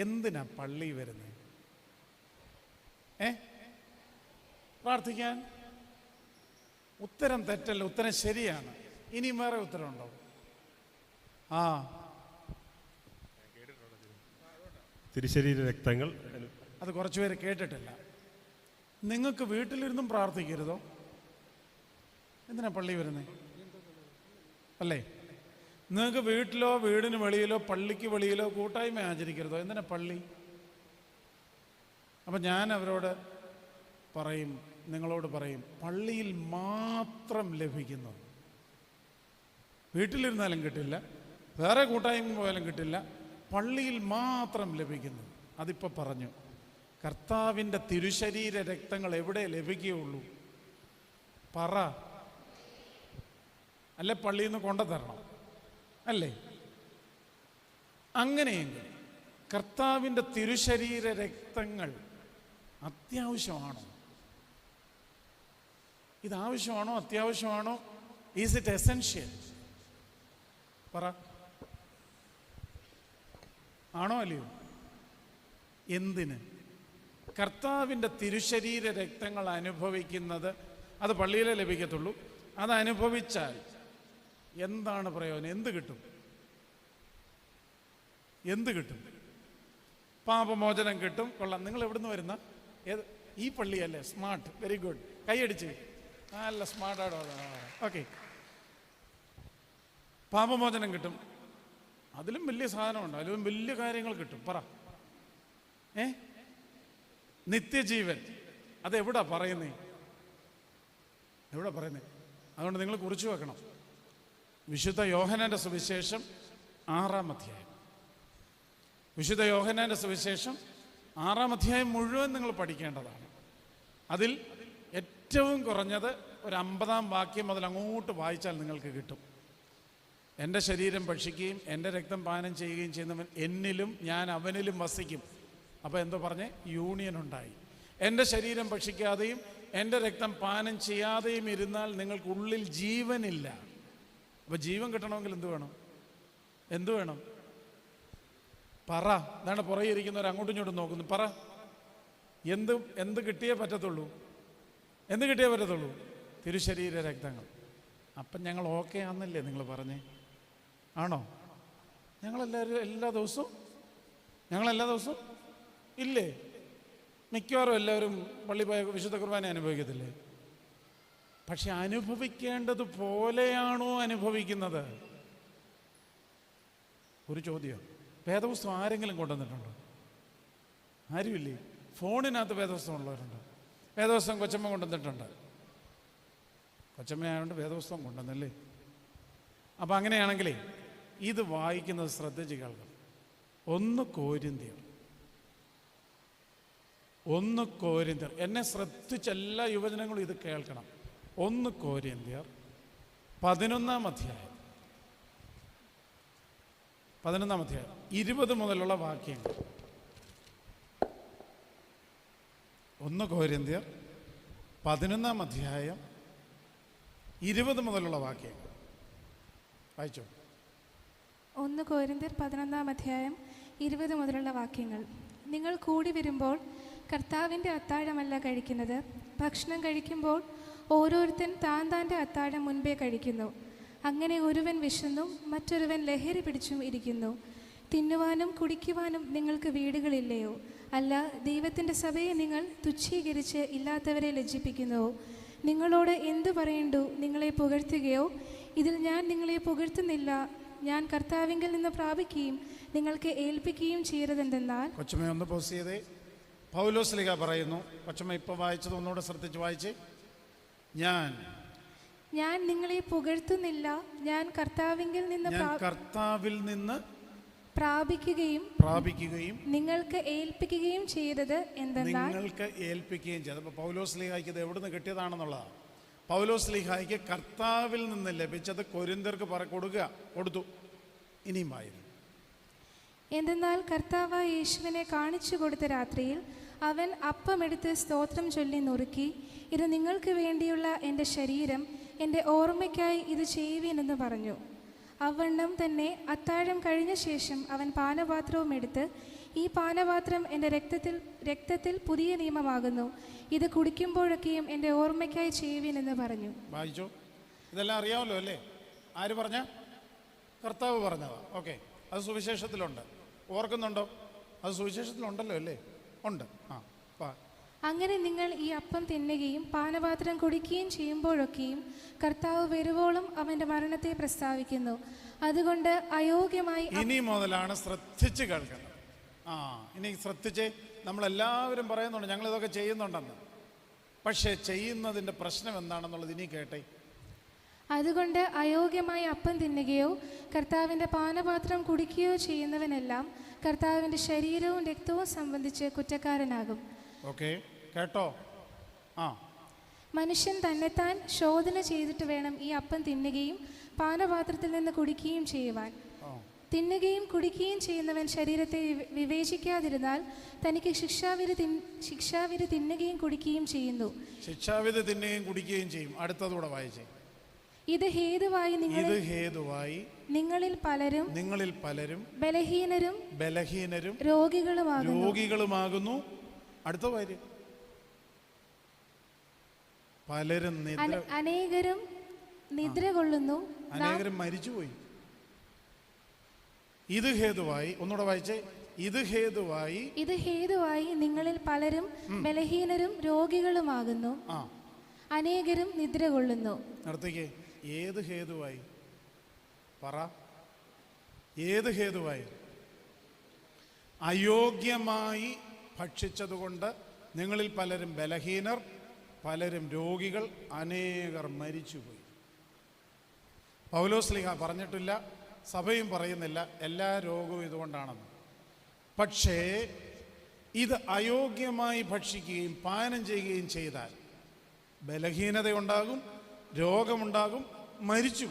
എന്തിനാ പള്ളി വരുന്നത് ഏ? പ്രാർത്ഥിക്കാൻ? ഉത്തരം തെറ്റല്ല ഉത്തരം ശരിയാണ്. ഇനിയും വേറെ ഉത്തരമുണ്ടോ? ആ. തിരിശരീര രക്തങ്ങൾ. അത് കുറച്ചുപേര് കേട്ടിട്ടില്ല. നിങ്ങൾക്ക് വീട്ടിലിരുന്നും പ്രാർത്ഥിക്കരുതോ? എന്തിനാ പള്ളി വരുന്നത് അല്ലേ? നിങ്ങൾക്ക് വീട്ടിലോ വീടിന് വെളിയിലോ പള്ളിക്ക് വെളിയിലോ കൂട്ടായ്മ ആചരിക്കരുതോ? എന്തിനാ പള്ളി? അപ്പം ഞാൻ അവരോട് പറയും നിങ്ങളോട് പറയും പള്ളിയിൽ മാത്രം ലഭിക്കുന്നു. വീട്ടിലിരുന്നാലും കിട്ടില്ല വേറെ കൂട്ടായ്മ പോയാലും കിട്ടില്ല പള്ളിയിൽ മാത്രം ലഭിക്കുന്നു. അതിപ്പോൾ പറഞ്ഞു കർത്താവിന്റെ തിരുശരീര രക്തങ്ങൾ എവിടെ ലഭിക്കുകയുള്ളൂ? പറ. അല്ലെ പള്ളിയിൽ നിന്ന് കൊണ്ടുതരണം. അല്ലേ? അങ്ങനെയെങ്കിൽ കർത്താവിന്റെ തിരുശരീര രക്തങ്ങൾ അത്യാവശ്യമാണോ? ഇത് ആവശ്യമാണോ അത്യാവശ്യമാണോ? ഈസ് ഇറ്റ് എസെൻഷ്യൽ പറ. ആണോ അല്ലയോ? എന്തിന്? കർത്താവിന്റെ തിരുശരീര രക്തങ്ങൾ അനുഭവിക്കുന്നത് അത് പള്ളിയിലേ ലഭിക്കത്തുള്ളൂ. അത് അനുഭവിച്ചാൽ എന്താണ് പ്രയോജനം? എന്ത് കിട്ടും? എന്ത് കിട്ടും? പാപമോചനം കിട്ടും. കൊള്ളാം. നിങ്ങൾ എവിടുന്ന് വരുന്ന? ഏത്? ഈ പള്ളിയല്ലേ? സ്മാർട്ട്. വെരി ഗുഡ് കൈയടിച്ച് നല്ല സ്മാർട്ടാണോ? ഓക്കെ പാപമോചനം കിട്ടും. അതിലും വലിയ സാധനമുണ്ട്. അതിലും വലിയ കാര്യങ്ങൾ കിട്ടും. പറ. ഏ? നിത്യജീവൻ. അതെവിടാ പറയുന്നേ? എവിടെ പറയുന്നേ? അതുകൊണ്ട് നിങ്ങൾ കുറിച്ചു വെക്കണം. വിശുദ്ധ യോഹനന്റെ സുവിശേഷം ആറാം അധ്യായം. വിശുദ്ധ യോഹനന്റെ സുവിശേഷം ആറാം അധ്യായം മുഴുവൻ നിങ്ങൾ പഠിക്കേണ്ടതാണ്. അതിൽ ഏറ്റവും കുറഞ്ഞത് ഒരു അമ്പതാം വാക്യം മുതൽ അങ്ങോട്ട് വായിച്ചാൽ നിങ്ങൾക്ക് കിട്ടും. എന്റെ ശരീരം ഭക്ഷിക്കുകയും എന്റെ രക്തം പാനം ചെയ്യുകയും ചെയ്യുന്നവൻ എന്നിലും ഞാൻ അവനിലും വസിക്കും. അപ്പോൾ എന്തോ പറഞ്ഞ്? യൂണിയൻ ഉണ്ടായി. എന്റെ ശരീരം ഭക്ഷിക്കാതെയും എന്റെ രക്തം പാനം ചെയ്യാതെയും ഇരുന്നാൽ നിങ്ങൾക്കുള്ളിൽ ജീവനില്ല. അപ്പോൾ ജീവൻ കിട്ടണമെങ്കിൽ എന്ത് വേണം? എന്ത് വേണം? പറ. ഇതാണ് പുറകെ ഇരിക്കുന്നവർ അങ്ങോട്ടും ഇങ്ങോട്ടും നോക്കുന്നു. പറ. എന്ത് എന്ത് കിട്ടിയേ പറ്റത്തുള്ളൂ? എന്ത് കിട്ടിയേ പറ്റത്തുള്ളൂ? തിരുശരീര രക്തങ്ങൾ. അപ്പം ഞങ്ങൾ ഓക്കെ ആണെന്നല്ലേ നിങ്ങൾ പറഞ്ഞേ? ആണോ? ഞങ്ങളെല്ലാവരും എല്ലാ ദിവസവും? ഞങ്ങളെല്ലാ ദിവസവും? ഇല്ലേ? മിക്കവാറും എല്ലാവരും പള്ളി പോയ വിശുദ്ധ കുർബാന അനുഭവിക്കത്തില്ലേ? പക്ഷെ അനുഭവിക്കേണ്ടത് പോലെയാണോ അനുഭവിക്കുന്നത്? ഒരു ചോദ്യം. വേദപുസ്തകം ആരെങ്കിലും കൊണ്ടുവന്നിട്ടുണ്ടോ? ആരുമില്ലേ? ഫോണിനകത്ത് വേദപുസ്തകം ഉള്ളവരുണ്ട്? വേദപുസ്തകം കൊച്ചമ്മ കൊണ്ടുവന്നിട്ടുണ്ട്. കൊച്ചമ്മയായതുകൊണ്ട് വേദപുസ്തകം കൊണ്ടുവന്നല്ലേ? അപ്പം അങ്ങനെയാണെങ്കിലേ ഇത് വായിക്കുന്നത് ശ്രദ്ധിച്ച് കേൾക്കണം ഒന്ന് കോരിന്തിയർ. ഒന്ന് കോരിന്തിയർ. എന്നെ ശ്രദ്ധിച്ചെല്ലാ യുവജനങ്ങളും ഇത് കേൾക്കണം. ഒന്ന് കോരിയന്തിയർ പതിനൊന്നാം അധ്യായം. പതിനൊന്നാം അധ്യായം. ഇരുപത് മുതലുള്ള വാക്യങ്ങൾ. ഒന്ന് കോരിയന്തിയർ പതിനൊന്നാം അധ്യായം ഇരുപത് മുതലുള്ള വാക്യങ്ങൾ. വായിച്ചോ. ഒന്ന് കോരിന്തിർ പതിനൊന്നാം അധ്യായം ഇരുപത് മുതലുള്ള വാക്യങ്ങൾ. നിങ്ങൾ കൂടി വരുമ്പോൾ കർത്താവിന്റെ അത്താഴമല്ല കഴിക്കുന്നത് ഭക്ഷണം കഴിക്കുമ്പോൾ ഓരോരുത്തൻ താൻ താന്റെ അത്താഴം മുൻപേ കഴിക്കുന്നു. അങ്ങനെ ഒരുവൻ വിശന്നും മറ്റൊരുവൻ ലഹരി പിടിച്ചും ഇരിക്കുന്നു. തിന്നുവാനും കുടിക്കുവാനും നിങ്ങൾക്ക് വീടുകളില്ലയോ? അല്ല ദൈവത്തിന്റെ സഭയെ നിങ്ങൾ തുച്ഛീകരിച്ച് ഇല്ലാത്തവരെ ലജ്ജിപ്പിക്കുന്നുവോ? നിങ്ങളോട് എന്തു പറയണ്ടു? നിങ്ങളെ പുകഴ്ത്തുകയോ? ഇതിൽ ഞാൻ നിങ്ങളെ പുകഴ്ത്തുന്നില്ല. ഞാൻ കർത്താവിങ്കിൽ നിന്ന് പ്രാപിക്കുകയും നിങ്ങൾക്ക് ഏൽപ്പിക്കുകയും ചെയ്യരുതെന്തെന്നാൽ? കൊച്ചമ്മ ഒന്ന് പോസ്റ്റ് ചെയ്തേ. പൗലോസ്ലിക പറയുന്നു. കൊച്ചമ്മ ഇപ്പം വായിച്ചത് ഒന്നുകൂടെ ശ്രദ്ധിച്ച് വായിച്ച്. ഞാൻ. ഞാൻ നിങ്ങളെ പുകഴ്ത്തുന്നില്ല. ഞാൻ കർത്താവിങ്കിൽ നിന്ന് ഞാൻ കർത്താവിൽ നിന്ന് പ്രാപിക്കുകയും പ്രാപിക്കുകയും നിങ്ങൾക്ക് ഏൽപ്പിക്കുകയും ചെയ്തത് എന്തെന്നാൽ നിങ്ങൾക്ക് ഏൽപ്പിക്കുകയും ചെയ്തു. അപ്പോൾ പൗലോസ് ലീഹായ്ക്ക് ഇത് എവിടുന്ന് കിട്ടിയതാണെന്നുള്ളതാണ് പൗലോസ് ലീഹായ്ക്ക് കർത്താവിൽ നിന്ന് ലഭിച്ചത് കൊരിന്തർക്ക് പറ കൊടുക്കുക. കൊടുത്തു. ഇനിയും വായിരുന്നു എന്തെന്നാൽ കർത്താവ് യേശുവിനെ കാണിച്ചു കൊടുത്ത രാത്രിയിൽ അവൻ അപ്പമെടുത്ത് സ്തോത്രം ചൊല്ലി നുറുക്കി ഇത് നിങ്ങൾക്ക് വേണ്ടിയുള്ള എന്റെ ശരീരം എന്റെ ഓർമ്മയ്ക്കായി ഇത് ചെയ്യുവീനെന്ന് പറഞ്ഞു. അവണ്ണം തന്നെ അത്താഴം കഴിഞ്ഞ ശേഷം അവൻ പാനപാത്രവും എടുത്ത് ഈ പാനപാത്രം എന്റെ രക്തത്തിൽ രക്തത്തിൽ പുതിയ നിയമമാകുന്നു. ഇത് കുടിക്കുമ്പോഴൊക്കെയും എന്റെ ഓർമ്മയ്ക്കായി ചെയ്യുവിനെന്ന് പറഞ്ഞു. വായിച്ചോ? ഇതെല്ലാം അറിയാമല്ലോ അല്ലേ? ആര് പറഞ്ഞ? കർത്താവ് പറഞ്ഞതാ. ഓക്കെ. അത് സുവിശേഷത്തിലുണ്ട്. ഓർക്കുന്നുണ്ടോ? അത് സുവിശേഷത്തിലുണ്ടല്ലോ അല്ലേ? ഉണ്ട്. ആ അങ്ങനെ നിങ്ങൾ ഈ അപ്പം തിന്നുകയും പാനപാത്രം കുടിക്കുകയും ചെയ്യുമ്പോഴൊക്കെയും കർത്താവ് വരുവോളം അവന്റെ മരണത്തെ പ്രസ്താവിക്കുന്നു. അതുകൊണ്ട് അയോഗ്യമായി ഇനി മുതലാണ് ശ്രദ്ധിച്ച് കേൾക്കുന്നത് ആ ഇനി ശ്രദ്ധിച്ച് നമ്മളെല്ലാവരും പറയുന്നുണ്ട് ഞങ്ങളിതൊക്കെ ചെയ്യുന്നുണ്ടെന്ന്. പക്ഷേ ചെയ്യുന്നതിന്റെ പ്രശ്നം എന്താണെന്നുള്ളത് ഇനി കേട്ടെ. അതുകൊണ്ട് അയോഗ്യമായി അപ്പം തിന്നുകയോ കർത്താവിന്റെ പാനപാത്രം കുടിക്കുകയോ ചെയ്യുന്നവനെല്ലാം കർത്താവിന്റെ ശരീരവും രക്തവും സംബന്ധിച്ച് കുറ്റക്കാരനാകും. ഓക്കെ കേട്ടോ? ആ. മനുഷ്യൻ തന്നെത്താൻ ശോധന ചെയ്തിട്ട് വേണം ഈ അപ്പം തിന്നുകയും പാനപാത്രത്തിൽ നിന്ന് കുടിക്കുകയും ചെയ്യുവാൻ. തിന്നുകയും കുടിക്കുകയും ചെയ്യുന്നവൻ ശരീരത്തെ വിവേചിക്കാതിരുന്നാൽ തനിക്ക് ശിക്ഷാവിധി ശിക്ഷാവിധി തിന്നുകയും കുടിക്കുകയും ചെയ്യുന്നു. ശിക്ഷാവിധി തിന്നുകയും കുടിക്കുകയും ചെയ്യും. അടുത്തതൂടെ വായിച്ചേ. ഇത് ഹേതുവായി ഇത് നിങ്ങളിൽ ഹേതുവായി നിങ്ങളിൽ പലരും നിങ്ങളിൽ പലരും ബലഹീനരും ബലഹീനരും രോഗികളുമാകുന്നു. രോഗികളുമാകുന്നു. അടുത്ത വാര്യ പലരും നിദ്ര അന- അനേകരും നിദ്ര കൊള്ളുന്നു. അനേകരും മരിച്ചുപോയി. ഇത് ഹേതുവായി. ഒന്നുകൂടെ വായിച്ചേ. ഇത് ഹേതുവായി. ഇത് ഹേതുവായി നിങ്ങളിൽ പലരും ബലഹീനരും രോഗികളുമാകുന്നു. അനേകരും നിദ്ര കൊള്ളുന്നു. നിർത്തിക്കേ ഏത് ഹേതുവായി? പറ. ഏത് ഹേതുവായി? അയോഗ്യമായി ഭക്ഷിച്ചതുകൊണ്ട് നിങ്ങളിൽ പലരും ബലഹീനർ പലരും രോഗികൾ അനേകർ മരിച്ചുപോയി. പൗലോസ്ലിഹ പറഞ്ഞിട്ടില്ല സഭയും പറയുന്നില്ല എല്ലാ രോഗവും ഇതുകൊണ്ടാണെന്ന്. പക്ഷേ ഇത് അയോഗ്യമായി ഭക്ഷിക്കുകയും പാനം ചെയ്യുകയും ചെയ്താൽ ബലഹീനതയുണ്ടാകും രോഗമുണ്ടാകും മരിച്ചു.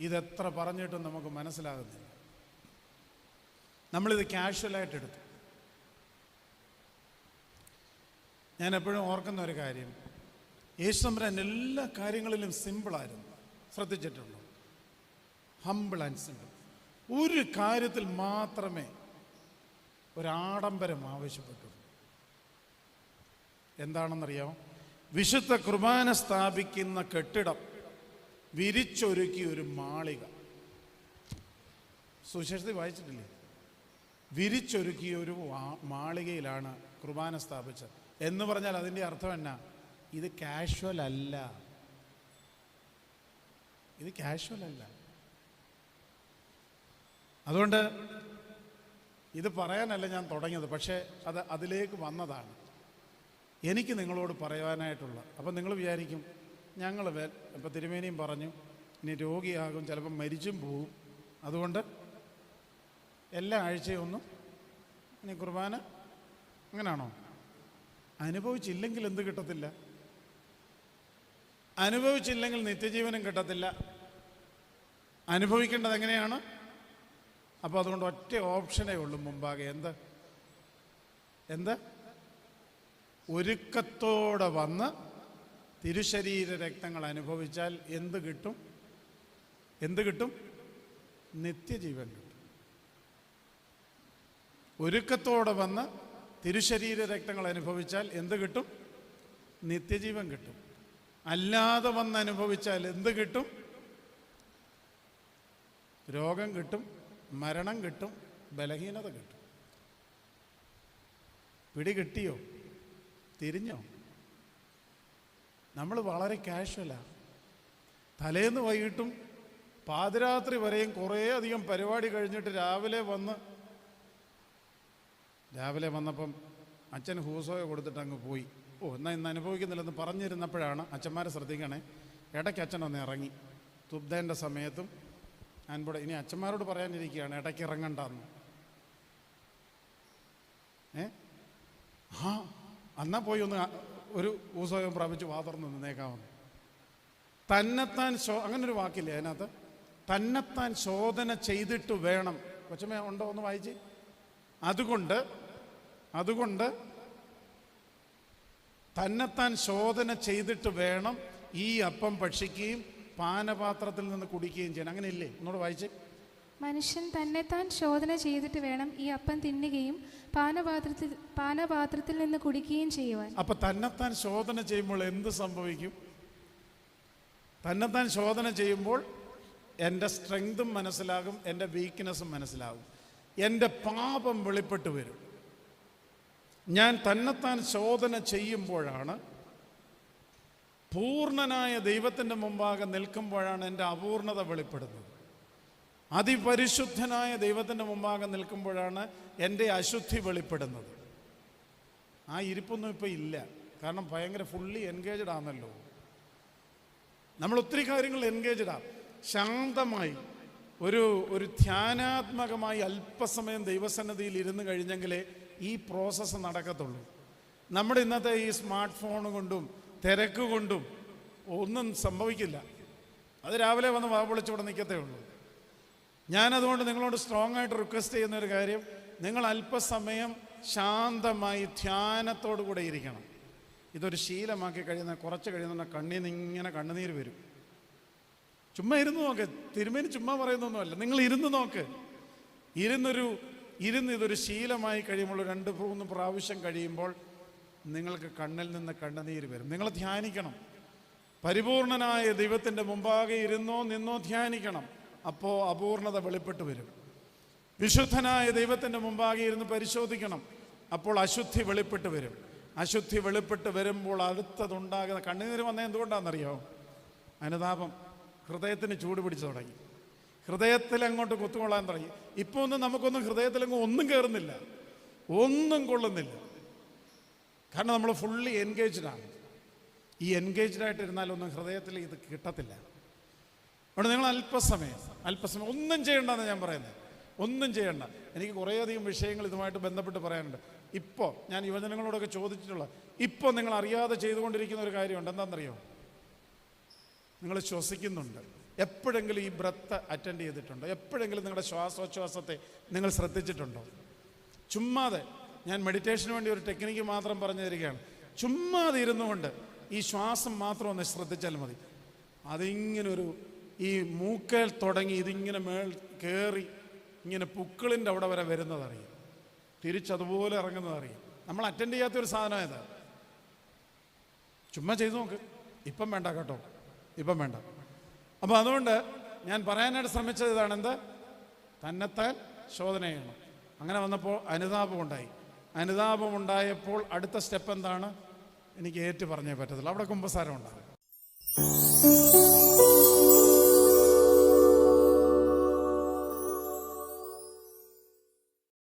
ഇതെത്ര പറഞ്ഞിട്ടും നമുക്ക് മനസ്സിലാകുന്നില്ല. നമ്മളിത് കാഷ്വലായിട്ട് എടുത്തു. ഞാൻ എപ്പോഴും ഓർക്കുന്ന ഒരു കാര്യം. യേശുമ്പരൻ എല്ലാ കാര്യങ്ങളിലും സിമ്പിളായിരുന്നു ശ്രദ്ധിച്ചിട്ടുള്ളൂ. ഹമ്പിൾ ആൻഡ് സിമ്പിൾ ഒരു കാര്യത്തിൽ മാത്രമേ ഒരാഡംബരം ആവശ്യപ്പെട്ടുള്ളൂ. എന്താണെന്നറിയാമോ വിശുദ്ധ കുർബാന സ്ഥാപിക്കുന്ന കെട്ടിടം വിരിച്ചൊരുക്കി ഒരു മാളിക. സുശേഷത്തിൽ വായിച്ചിട്ടില്ലേ? വിരിച്ചൊരുക്കിയ ഒരു മാളികയിലാണ് കുർബാന സ്ഥാപിച്ചത്. എന്ന് പറഞ്ഞാൽ അതിന്റെ അർത്ഥം എന്നാ? ഇത് കാഷ്വൽ അല്ല. ഇത് കാഷ്വൽ അല്ല. അതുകൊണ്ട് ഇത് പറയാനല്ല ഞാൻ തുടങ്ങിയത് പക്ഷേ അത് അതിലേക്ക് വന്നതാണ്. എനിക്ക് നിങ്ങളോട് പറയാനായിട്ടുള്ള അപ്പം നിങ്ങൾ വിചാരിക്കും ഞങ്ങൾ ഇപ്പം തിരുമേനിയും പറഞ്ഞു ഇനി രോഗിയാകും ചിലപ്പം മരിച്ചും പോകും അതുകൊണ്ട് എല്ലാ ആഴ്ചയും ഒന്നും ഇനി കുർബാന അങ്ങനാണോ? അനുഭവിച്ചില്ലെങ്കിൽ എന്ത് കിട്ടത്തില്ല? അനുഭവിച്ചില്ലെങ്കിൽ നിത്യജീവനും കിട്ടത്തില്ല. അനുഭവിക്കേണ്ടത് എങ്ങനെയാണ്? അപ്പോൾ അതുകൊണ്ട് ഒറ്റ ഓപ്ഷനേ ഉള്ളൂ മുമ്പാകെ. എന്ത്? എന്ത്? ഒരുക്കത്തോടെ വന്ന് തിരുശരീര രക്തങ്ങൾ അനുഭവിച്ചാൽ എന്ത് കിട്ടും? എന്ത് കിട്ടും? നിത്യജീവൻ കിട്ടും. ഒരുക്കത്തോടെ വന്ന് തിരുശരീര രക്തങ്ങൾ അനുഭവിച്ചാൽ എന്ത് കിട്ടും? നിത്യജീവൻ കിട്ടും. അല്ലാതെ വന്ന് അനുഭവിച്ചാൽ എന്ത് കിട്ടും? രോഗം കിട്ടും മരണം കിട്ടും ബലഹീനത കിട്ടും. പിടി കിട്ടിയോ? തിരിഞ്ഞോ? നമ്മൾ വളരെ കാഷ്വലാണ് തലേന്ന് വൈകിട്ടും പാതിരാത്രി വരെയും കുറേ അധികം പരിപാടി കഴിഞ്ഞിട്ട് രാവിലെ വന്ന് രാവിലെ വന്നപ്പം അച്ഛൻ ഹൂസോയെ കൊടുത്തിട്ട് അങ്ങ് പോയി. ഓ എന്നാൽ ഇന്ന് അനുഭവിക്കുന്നില്ലെന്ന് പറഞ്ഞിരുന്നപ്പോഴാണ് അച്ഛന്മാരെ ശ്രദ്ധിക്കണേ. ഇടയ്ക്ക് അച്ഛൻ ഒന്ന് ഇറങ്ങി. തുബ്ദേന്റെ സമയത്തും ഇവിടെ ഇനി അച്ഛന്മാരോട് പറയാനിരിക്കുകയാണ് ഇടയ്ക്ക് ഇറങ്ങണ്ടെന്ന്. ഏ? ആ എന്നാ പോയി ഒന്ന് ഒരു ഊസോയം പ്രാപിച്ച് വാതർന്ന് നിന്നേക്കാമെന്ന് തന്നെത്താൻ ശോ അങ്ങനൊരു വാക്കില്ലേ അതിനകത്ത്? തന്നെത്താൻ ശോധന ചെയ്തിട്ട് വേണം. കൊച്ചമ്മ ഉണ്ടോ ഒന്ന് വായിച്ച്? അതുകൊണ്ട് അതുകൊണ്ട് തന്നെത്താൻ ശോധന ചെയ്തിട്ട് വേണം ഈ അപ്പം ഭക്ഷിക്കുകയും പാനപാത്രത്തിൽ നിന്ന് കുടിക്കുകയും ചെയ്യണം അങ്ങനെ ഇല്ലേ ഒന്നുകൂടെ വായിച്ച്. മനുഷ്യൻ തന്നെത്താൻ ശോധന ചെയ്തിട്ട് വേണം ഈ അപ്പം തിന്നുകയും പാനപാത്രത്തിൽ പാനപാത്രത്തിൽ നിന്ന് കുടിക്കുകയും ചെയ്യുവാൻ. അപ്പൊ തന്നെത്താൻ ശോധന ചെയ്യുമ്പോൾ എന്ത് സംഭവിക്കും? തന്നെത്താൻ ശോധന ചെയ്യുമ്പോൾ എന്റെ സ്ട്രെങ്തും മനസ്സിലാകും എന്റെ വീക്ക്നെസ്സും മനസ്സിലാകും. എന്റെ പാപം വെളിപ്പെട്ട് വരും. ഞാൻ തന്നെത്താൻ ശോധന ചെയ്യുമ്പോഴാണ് പൂർണനായ ദൈവത്തിന്റെ മുമ്പാകെ നിൽക്കുമ്പോഴാണ് എന്റെ അപൂർണത വെളിപ്പെടുന്നത്. അതിപരിശുദ്ധനായ ദൈവത്തിന്റെ മുമ്പാകെ നിൽക്കുമ്പോഴാണ് എന്റെ അശുദ്ധി വെളിപ്പെടുന്നത്. ആ ഇരിപ്പൊന്നും ഇപ്പം ഇല്ല. കാരണം ഭയങ്കര ഫുള്ളി എൻഗേജഡ് ആണല്ലോ. നമ്മൾ ഒത്തിരി കാര്യങ്ങൾ എൻഗേജഡ് ആണ് ശാന്തമായി ഒരു ഒരു ധ്യാനാത്മകമായി അല്പസമയം ദൈവസന്നദ്ധിയിൽ ഇരുന്ന് കഴിഞ്ഞെങ്കിലേ ഈ പ്രോസസ്സ് നടക്കത്തുള്ളൂ. നമ്മുടെ ഇന്നത്തെ ഈ സ്മാർട്ട് ഫോൺ കൊണ്ടും തിരക്ക് കൊണ്ടും ഒന്നും സംഭവിക്കില്ല. അത് രാവിലെ വന്ന് വാ ഇവിടെ നിൽക്കത്തേ ഉള്ളൂ. ഞാനതുകൊണ്ട് നിങ്ങളോട് സ്ട്രോങ് ആയിട്ട് റിക്വസ്റ്റ് ചെയ്യുന്ന ഒരു കാര്യം നിങ്ങൾ അല്പസമയം ശാന്തമായി ധ്യാനത്തോടു കൂടെ ഇരിക്കണം. ഇതൊരു ശീലമാക്കി കഴിയുന്ന കുറച്ച് കഴിയുന്ന കണ്ണീന്ന് ഇങ്ങനെ കണ്ണുനീര് വരും. ചുമ്മാ ഇരുന്ന് നോക്ക്. തിരുമേനി ചുമ്മാ പറയുന്നൊന്നുമല്ല. നിങ്ങൾ ഇരുന്ന് നോക്ക്. ഇരുന്നൊരു ഇരുന്ന് ഇതൊരു ശീലമായി കഴിയുമ്പോൾ രണ്ട് മൂന്ന് പ്രാവശ്യം കഴിയുമ്പോൾ നിങ്ങൾക്ക് കണ്ണിൽ നിന്ന് കണ്ണുനീര് വരും. നിങ്ങൾ ധ്യാനിക്കണം. പരിപൂർണനായ ദൈവത്തിന്റെ മുമ്പാകെ ഇരുന്നോ നിന്നോ ധ്യാനിക്കണം. അപ്പോൾ അപൂർണത വെളിപ്പെട്ട് വരും. വിശുദ്ധനായ ദൈവത്തിന്റെ മുമ്പാകെ ഇരുന്ന് പരിശോധിക്കണം. അപ്പോൾ അശുദ്ധി വെളിപ്പെട്ട് വരും. അശുദ്ധി വെളിപ്പെട്ട് വരുമ്പോൾ അടുത്തതുണ്ടാകുന്ന കണ്ണുനീര് വന്നത് എന്തുകൊണ്ടാണെന്നറിയോ? അനുതാപം ഹൃദയത്തിന് ചൂട് പിടിച്ചു തുടങ്ങി. ഹൃദയത്തിൽ അങ്ങോട്ട് കുത്തുകൊള്ളാൻ തുടങ്ങി. ഇപ്പോൾ ഒന്നും നമുക്കൊന്നും ഹൃദയത്തിലങ്ങ് ഒന്നും കയറുന്നില്ല ഒന്നും കൊള്ളുന്നില്ല. കാരണം നമ്മൾ ഫുള്ളി എൻഗേജ്ഡാണ് ഈ എൻഗേജ്ഡായിട്ടിരുന്നാലൊന്നും ഹൃദയത്തിൽ ഇത് കിട്ടത്തില്ല. അതുകൊണ്ട് നിങ്ങൾ അല്പസമയം അല്പസമയം ഒന്നും ചെയ്യണ്ടെന്ന് ഞാൻ പറയുന്നത്. ഒന്നും ചെയ്യണ്ട. എനിക്ക് കുറേയധികം വിഷയങ്ങൾ ഇതുമായിട്ട് ബന്ധപ്പെട്ട് പറയാനുണ്ട്. ഇപ്പോൾ ഞാൻ യുവജനങ്ങളോടൊക്കെ ചോദിച്ചിട്ടുള്ള ഇപ്പോൾ നിങ്ങൾ അറിയാതെ ചെയ്തുകൊണ്ടിരിക്കുന്ന ഒരു കാര്യമുണ്ട്. എന്താണെന്നറിയോ? നിങ്ങൾ ശ്വസിക്കുന്നുണ്ട്. എപ്പോഴെങ്കിലും ഈ ബ്രത്ത് അറ്റൻഡ് ചെയ്തിട്ടുണ്ടോ? എപ്പോഴെങ്കിലും നിങ്ങളുടെ ശ്വാസോച്ഛ്വാസത്തെ നിങ്ങൾ ശ്രദ്ധിച്ചിട്ടുണ്ടോ? ചുമ്മാതെ ഞാൻ മെഡിറ്റേഷന് വേണ്ടി ഒരു ടെക്നിക്ക് മാത്രം പറഞ്ഞു തരികയാണ്. ചുമ്മാതെ ഇരുന്നുകൊണ്ട് ഈ ശ്വാസം മാത്രം ഒന്ന് ശ്രദ്ധിച്ചാൽ മതി. അതിങ്ങനെ ഒരു ഈ മൂക്കേൽ തുടങ്ങി ഇതിങ്ങനെ മേൾ കയറി ഇങ്ങനെ പുക്കിളിന്റെ അവിടെ വരെ വരുന്നതറിയും. തിരിച്ചതുപോലെ ഇറങ്ങുന്നതറിയും. നമ്മൾ അറ്റൻഡ് ചെയ്യാത്തൊരു സാധനം ഏതാ? ചുമ്മാ ചെയ്തു നോക്ക്. ഇപ്പം വേണ്ട കേട്ടോ. ഇപ്പം വേണ്ട. അപ്പോൾ അതുകൊണ്ട് ഞാൻ പറയാനായിട്ട് ശ്രമിച്ചത് ഇതാണ്. എന്ത്? തന്നെത്താൻ ശോധന ചെയ്യണം. അങ്ങനെ വന്നപ്പോൾ അനുതാപം ഉണ്ടായി. അനുതാപം ഉണ്ടായപ്പോൾ അടുത്ത സ്റ്റെപ്പ് എന്താണ്? എനിക്ക് ഏറ്റു പറഞ്ഞേ പറ്റത്തില്ല അവിടെ കുമ്പസാരം ഉണ്ടാകും.